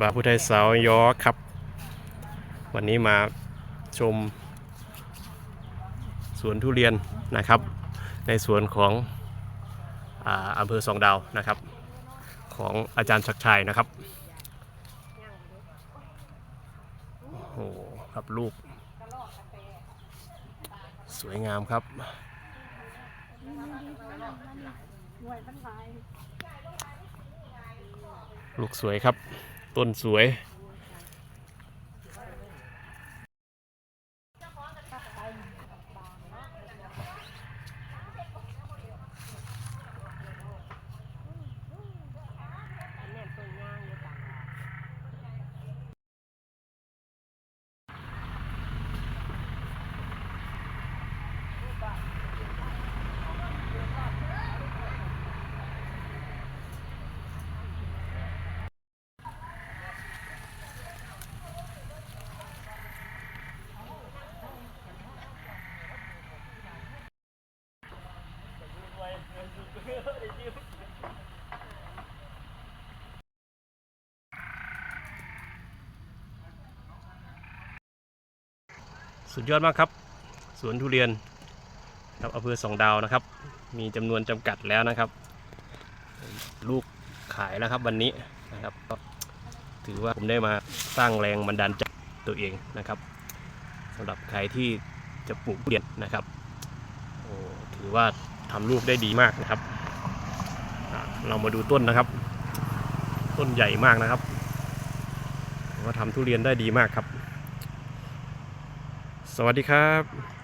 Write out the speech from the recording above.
บาพุทธสาวยอครับ วันนี้มาชม สวนทุเรียนนะครับ ในสวนของอาอำเภอสองดาวนะครับ ของอาจารย์ชักชัยนะครับโอ้โหครับลูก สวยงามครับลูกสวยครับ ต้นสวย สุดยอดมากครับ สวนทุเรียนครับอำเภอสองดาวนะครับ มีจำนวนจำกัดแล้วนะครับ ลูกขายแล้วครับวันนี้นะครับก็ถือว่าผมได้มาสร้างแรงบันดาลใจตัวเองนะครับสำหรับใครที่จะปลูกทุเรียนนะครับโอ้ถือว่า ทำลูกได้ดีมากนะครับ เรามาดูต้นนะครับ ต้นใหญ่มากนะครับว่าทำทุเรียนได้ดีมากครับ สวัสดีครับ